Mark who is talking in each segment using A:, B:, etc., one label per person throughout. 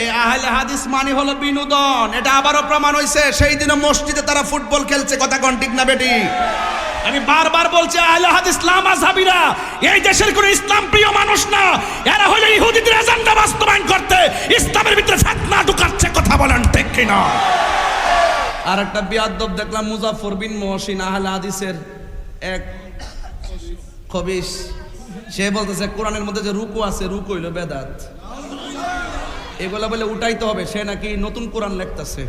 A: এই আহলে হাদিস মানে হলো বিনোদন। এটা আবারও প্রমাণ হয়েছে সেই দিনে মসজিদে তারা ফুটবল খেলছে। কথা কন ঠিক না বেটি? আমি বারবার বলছি, আহলে হাদিস ইসলাম আজহাবিরা এই দেশের কোনো ইসলাম প্রিয় মানুষ না। এরা হলো ইহুদিদের এজেন্ডা বাস্তবায়ন করতে, ইসলামের ভিতরে ফিতনা ঢুকাচ্ছে, কথা বলেন ঠিক কিনা? আর একটা বিয়াদ্দব দেখলাম মুজাফর বিন মহসিন আহলে হাদিসের এক খবিস সে বলতেছে, কোরআনের মধ্যে যে রুকু আছে, রুকু হইল বেদাত। এগুলা বলে উঠাইতে হবে, সে নাকি নতুন কোরআন লিখতেছে।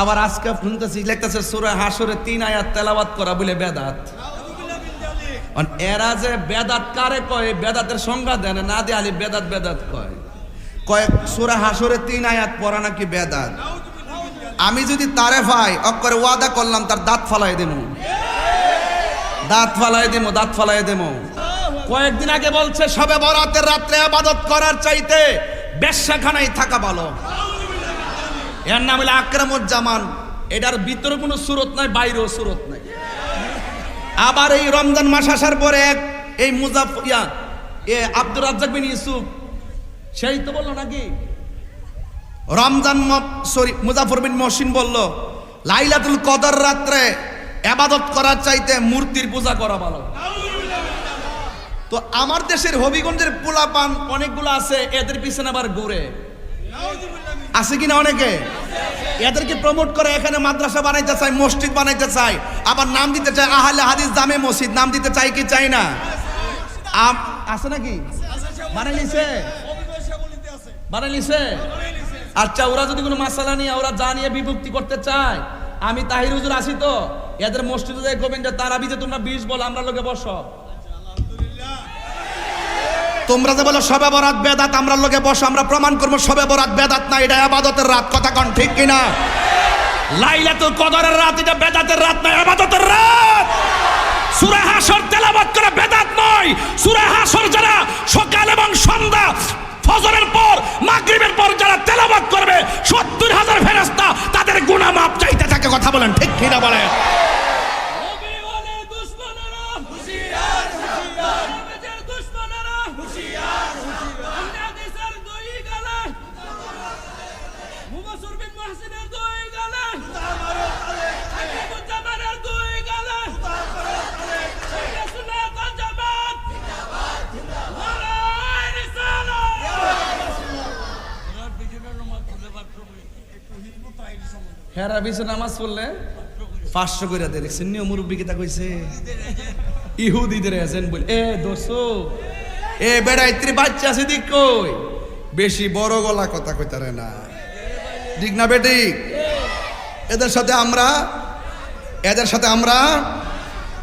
A: আবার আজকে শুনতেছি, লিখতেছে সুরা হাসরে তিন আয়াত তেলাওয়াত করা বলে বেদাত। এরা যে বেদাত কারে কয়? বেদাতের সংজ্ঞা দেন না দে আলি বেদাত বেদাত কয়। কয়েক সুরা হাসরে তিন আয়াত পড়া নাকি বেদাত? আমি যদি তারে ভাই, অক্ষরে ওয়াদা করলাম, তার দাঁত ফালাই দেবো দাঁত ফালাই দেবো দাঁত ফালাই দেবো কয়েকদিন আগে বলছে, সবে বরাতের রাত্রে আবাদত করার চাইতে বেশ্যাখানায় থাকা ভালো। এর নাম হলো আকরামুজ্জামান। এটার ভিতরে কোনো সুরত নাই, বাইরেও সুরত নাই। আবার এই রমজান মাস আসার পরে এক এই মুজাফ ইয়া, এ আব্দুর রাজ্জাক বিন ইউসুফ, সেই তো বলল নাকি? রমজান সরি, মুজাফর বিন মহসিন বলল, লাইলাতুল কদর রাত্রে আবাদত করার চাইতে মূর্তির পূজা করা ভালো। তো আমার দেশের হবিগঞ্জের পোলা পোলাপান অনেকগুলো আছে, এদের পিছনে আবার ঘুরে। আছে কিনা অনেকে? এদেরকে প্রমোট করে, এখানে মাদ্রাসা বানাইতে চাই মসজিদ বানাইতে চাই আবার নাম দিতে চাই আহলে হাদিস জামে মসজিদ, নাম দিতে চাই কি চাই না? আছে নাকি? বানাই আচ্ছা ওরা যদি কোনো মাসালা নিয়ে, ওরা জানিয়ে বিভক্তি করতে চায়, আমি তাহির হুজুর আসি তো, এদের মসজিদে যাই করবেন যে তারা বিজে তোমরা বিষ বলো, আমরা লোকে বসো। তোমরা যে বলো সবে বরাত বেদাত, আমরা লোকে বসো, আমরা প্রমাণ করব সবে বরাত বেদাত না, এটা আবাদতের রাত, কথা কন ঠিক কিনা? লাইলাতুল কদরের রাত, এটা বেদাতের রাত না, আবাদতের রাত! সূরা হাসর তেলাওয়াত করা বেদাত নয়। সূরা হাসর যারা সকাল এবং সন্ধ্যা, ফজরের পর, মাগরিবের পর যারা তেলাওয়াত করবে, সত্তর হাজার ফেরেশতা, তাদের গুনাহ মাপ চাইতে থাকে, কথা বলেন ঠিক কিনা বলেন? হেরা বিছে নামাজ পড়লে? পাঁচশো করে দেয় দেখছেন, নিয়ম মুরব্বী কিতা কইছে। ইহুদিদের এজেন্ট বলে, এ দোসো এ বেড়াইত্রি বাচ্চা আছে দিক কই? বেশি বড় গলা কথা কইতারে না। ঠিক না বেটি? এদের সাথে আমরা, এদের সাথে আমরা,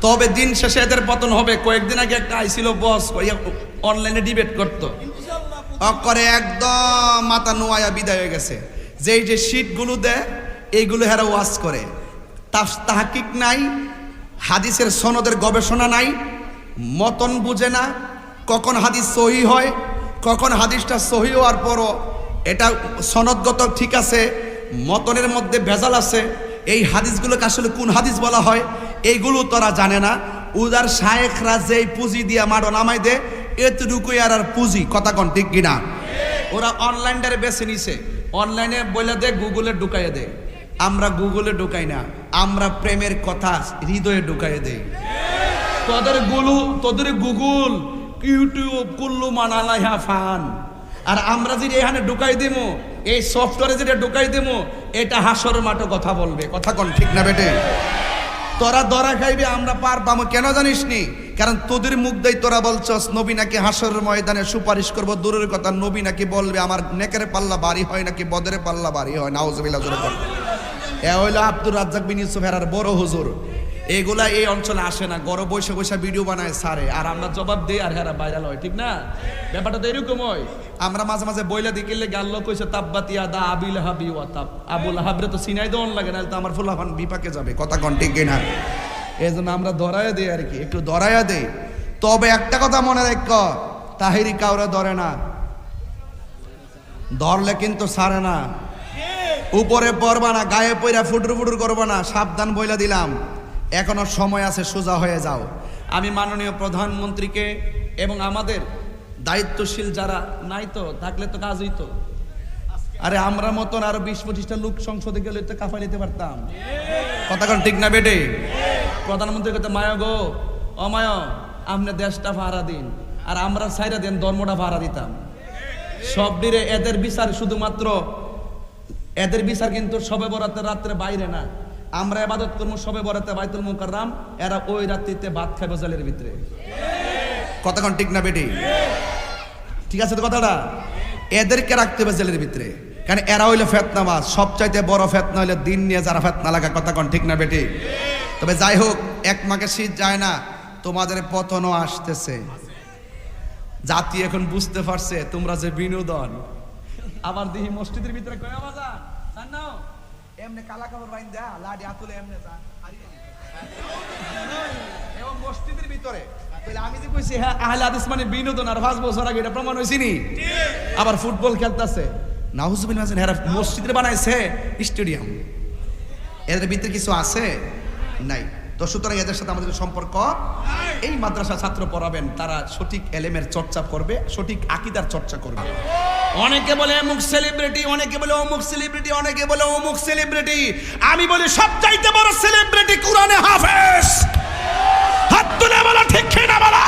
A: তবে দিন শেষে এদের পতন হবে। কয়েকদিন আগে একটা আইছিল বস অনলাইনে ডিবেট করতো। অকরে একদম মাথা নোয়া বিদায় হয়ে গেছে। যেই যে শীটগুলো দেয় এইগুলো হেরা ওয়াশ করে। তাহাকিক নাই, হাদিসের সনদের গবেষণা নাই, মতন বুঝে না, কখন হাদিস সহি হয়, কখন হাদিসটা সহি হওয়ার পরও এটা সনদগত ঠিক আছে, মতনের মধ্যে ভেজাল আছে, এই হাদিসগুলোকে আসলে কোন হাদিস বলা হয়, এইগুলো তোরা জানে না। উদার শায়েখরা যেই পুঁজি দিয়া মাডো নামাই দে এতটুকুই আর আর পুঁজি, কথা কন ঠিক কিনা? ওরা অনলাইনটারে বেছে নিছে। অনলাইনে বলে দে গুগলে ঢুকাইয়ে দে আমরা গুগলে ঢুকাই না, আমরা প্রেমের কথা হৃদয়ে ঢুকাইয়ে দেই। তোদের গুলু, তোদের গুগল, ইউটিউব, কুল্লু মানালা হ্যা ফান। আর আমরা যদি এখানে ঢুকাই দেবো এই সফটওয়্যারে যেটা ঢুকাই দেবো এটা হাসর মাঠে কথা বলবে। কথা কোন ঠিক না বেটে? তোরা দরা খাইবে, আমরা পার পাবো কেন জানিস নি? কারণ তোদের মুখ দেই তোরা বলছস, নবী নাকি হাসর ময়দানে সুপারিশ করব, দূরের কথা নবী নাকি বলবে, আমার নেকের পাল্লা বাড়ি হয় নাকি বদরে পাল্লা বাড়ি হয় বল। এ হইল আব্দুর রাজ্জাক বিন ইউসুফ হেরার বড় হুজুর। এগুলা এই অঞ্চলে আসে না গড় বসে বসে ভিডিও বানায় সারে। আর আমরা জবাব দিই আর হেরা ভাইরাল হয়, ঠিক না? ব্যাপারটা তো এরকম হয়। আমরা মাঝে মাঝে বইলা দিকিলে গাল্ল কইছে তাব্বাতিয়া দা আবিল হাবি ওয়া তাব আবুল হাবরে তো সিনাই দেওয়ান লাগে না তো আমার ফুলাফান বিপাকে যাবে। কথা কন ঠিক কিনা? এই জন্য আমরা ধরাইয়া দিই আর কি, একটু ধরাইয়া দেই। তবে একটা কথা মনে রাখ, তাহিরি কাউরে ধরে না। ধরলে কিন্তু সারে না। উপরে পড়বা না, গায়ে পইরা ফুটুর ফুটুর করবা না, সাবধান বইলা দিলাম। এখনও সময় আছে, সোজা হয়ে যাও। আমি মাননীয় প্রধানমন্ত্রীকে এবং আমাদের দায়িত্বশীল যারা নাই তো, থাকলে তো কাজ হইতো আরে আমরা মতন আরও বিশ পঁচিশটা লোক সংসদে গেলে তো কাফা নিতে পারতাম। কথা ঠিক না বেটে? প্রধানমন্ত্রী কথা, মায়া গো, অমায় আপনি দেশটা ভাড়া দিন, আর আমরা সাইরা দেন ধর্মটা ভাড়া দিতাম। সব দিনে এদের বিচার শুধুমাত্র এদের বিচার কিন্তু সবে বরাতের রাত্রে বাইরে না। আমরা এবাদত করব সবে বরাতে বাইতুল মুকাররাম, এরা ওই রাত্রিতে ভাত খাবে জলের ভিতরে। কতক্ষণ ঠিক না বেটি? ঠিক আছে তো কথাটা? এদেরকে রাখতে হবে জেলের ভিতরে। কারণ এরা হইল ফেতনাবাজ। সবচাইতে বড় ফেতনা হইলে দিন নিয়ে যারা ফেতনা লাগা। কথা কন ঠিক না বেটি? তবে যাই হোক, এক মাকে শীত যায় না, তোমাদের পতনও আসতেছে। জাতি এখন বুঝতে পারছে তোমরা যে বিনোদন। আবার দেখি মসজিদের ভিতরে কয় বাজা জানো এমনি কালা কাপড় বাইন দা লাডি আতুলে এমনি এবং মসজিদের ভিতরে। তাহলে আমি যে কইছি হ্যাঁ আহলে হাদিস মানে বিনোদন আর পাঁচ বছর আগে এটা প্রমাণ হয়েছি নি? আবার ফুটবল খেলতেছে। নাউজুবিল্লাহ হাসান হেরা মসজিদে বানাইছে স্টেডিয়াম। এদের ভিতরে কিছু আছে? নাই। তো সুতরাং এদের সাথে আমাদের সম্পর্ক এই মাদ্রাসা ছাত্র পড়াবেন তারা সঠিক এলেমের চর্চা করবে সঠিক আকিদার চর্চা করবে। অনেকে বলে, অমুক সেলিব্রিটি অনেকে বলে, অমুক সেলিব্রিটি অনেকে বলে, অমুক সেলিব্রিটি আমি বলি, সবচাইতে বড় সেলিব্রিটি কোরআনে হাফেজ। হাত তুলে বলো, ঠিক না বলো?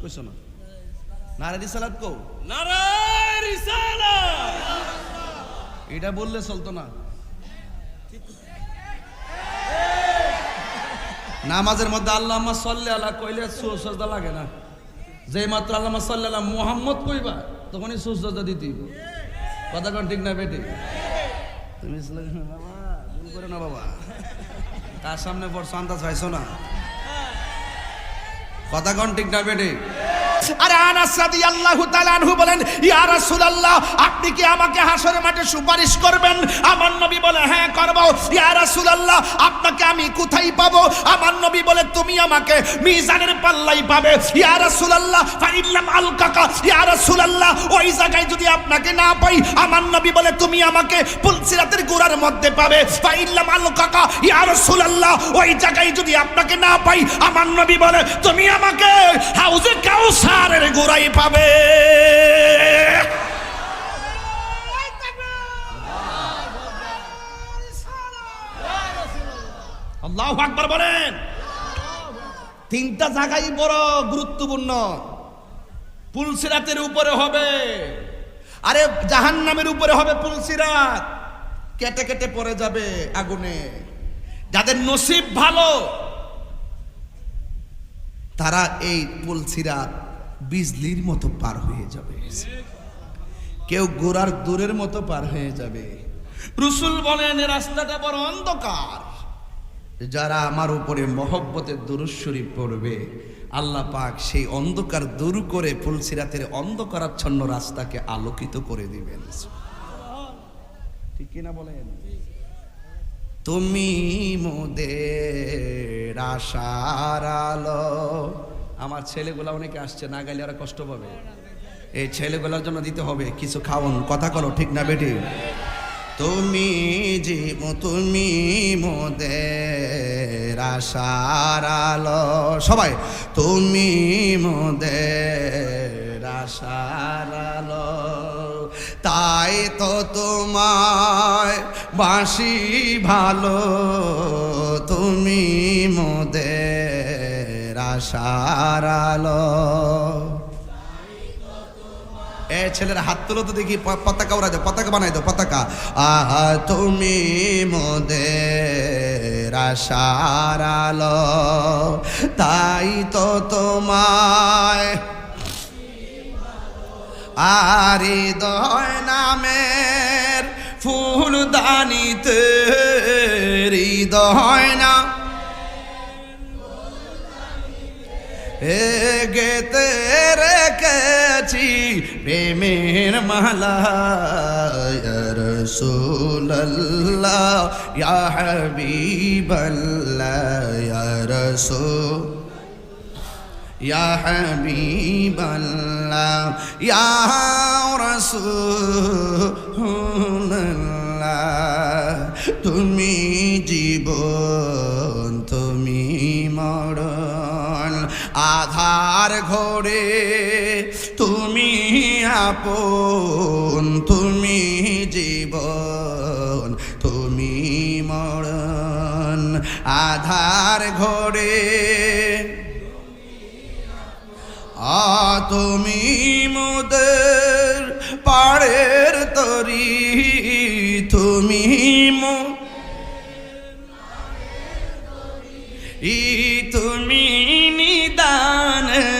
A: কইছো না নারাদি সালাত কো
B: নারাই রিসালাত
A: এটা বললে চলতো না নামাজের মধ্যে আল্লাহ সাল্লে আল্লাহ কইলে সুসজদা লাগে না যেই মাত্র আল্লাহ সাল্লে আল্লাহ মোহাম্মদ কইবা তখনই সুসজদা দিতে। কথা কোন ঠিক না বেটি তুমি বাবা ভুল করে না বাবা তার সামনে পড়ছো আন্দাজ পাইছো না কথা কন ঠিক না বেটি আরে আনাস রাদিয়াল্লাহু তাআলা বলেন, ইয়া রাসূলুল্লাহ, আপনি কি আমাকে হাসরের মাঠে সুপারিশ করবেন? আমার নবী বলে হ্যাঁ করব। ইয়া রাসূলুল্লাহ, আপনাকে আমি কোথায় পাবো? আমার নবী বলে, তুমি আমাকে মিজানের পাল্লাই পাবে। ইয়া রাসূলুল্লাহ ফাইল্লাম আলকাকা। ইয়া রাসূলুল্লাহ, ওই জায়গায় যদি আপনাকে না পাই, আমার নবী বলে, তুমি আমাকে পুলসিরাতের গোড়ার মধ্যে পাবে। ফাইল্লাম আলকাকা। ইয়া রাসূলুল্লাহ, ওই জায়গায় যদি আপনাকে না পাই, আমার নবী বলে, তুমি আমাকে হাউজে কাউসারের গোড়ায় পাবে। বলেন। তিনটা জায়গায় বড় গুরুত্বপূর্ণ। পুলসিরাতের উপরে হবে। আরে জাহান্নামের উপরে হবে পুলসিরাত। কেটে কেটে পড়ে যাবে আগুনে। যাদের নসিব ভালো, তারা এই পুলসিরাত বিজলির মতো পার হয়ে যাবে। কেউ গোড়ার দূরের মতো পার হয়ে যাবে। রসুল বলেন রাস্তাটা বড় অন্ধকার। যারা আমার উপরে মহব্বতের দুরুশ্বরী পড়বে, আল্লাহ পাক সেই অন্ধকার দূর করে ফুলসিরাতের অন্ধকারাচ্ছন্ন রাস্তাকে আলোকিত করে দিবেন। ঠিক কিনা বলেন? তুমি মোদের আশার আলো আমার ছেলেগুলা অনেকে আসছে, না গেলে ওরা কষ্ট পাবে। এই ছেলেগুলোর জন্য দিতে হবে, কিছু খাওন কথা করো ঠিক না বেটি? তুমি যে তুমি মোদের আশার আলো। সবাই, তুমি মোদের আশার আলো। তাই তো তোমায় বাসি ভালো, তুমি মোদের আশার আলো এ ছেলেরা হাত তুলো তো দেখি পতাকা ওরা দাও, পতাকা বানাই দাও, পতাকা। আহা, তুমি মোদের আশার তাই তো তোমায় আর হৃদয় নামের ফুল ফুলদানিতে হৃদয় না গেতে রেখেছি প্রেমের মালা রসুল্লাহ হাবিবাল্লাহ ইয়া রসুল ইয়া হাবিবাল্লাহ ইয়া রাসূলুল্লাহ। তুমি জীবন আধার ঘরে তুমি আপন, তুমি জীবন, তুমি মরণ। আধার ঘরে আ তুমি মোদের পাড়ের তরি।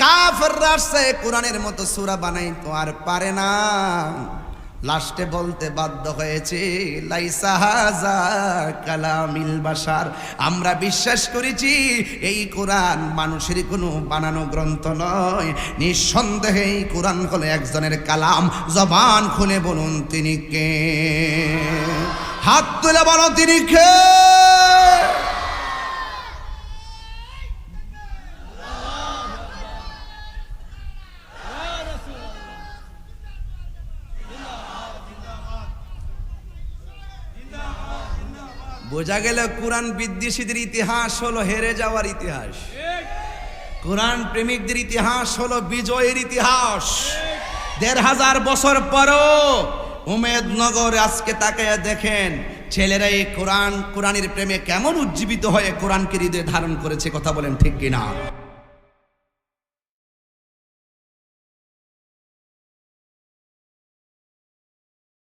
A: কাফের রাসে কোরআনের মতো সূরা বানাইতো আর পারে না। লাস্টে বলতে বাধ্য হয়েছে কালামিল বাসার আমরা বিশ্বাস করেছি, এই কোরআন মানুষের কোনো বানানো গ্রন্থ নয়। নিঃসন্দেহে এই কোরআন হলো একজনের কালাম। জবান খুলে বলুন, তিনি কে? হাত তুলে বলো, তিনি কে? বোঝা গেল কোরআন বিদ্বেষীদের ইতিহাস হলো হেরে যাওয়ার ইতিহাস। কোরআন প্রেমিকদের ইতিহাস হলো বিজয়ের ইতিহাস। দেড় হাজার বছর পরও উমেদনগর আজকে তাকে দেখেন, ছেলেরা এই কোরআন, কোরআনের প্রেমে কেমন উজ্জীবিত হয়ে কোরআনকে হৃদয়ে ধারণ করেছে, কথা বলেন ঠিক কিনা?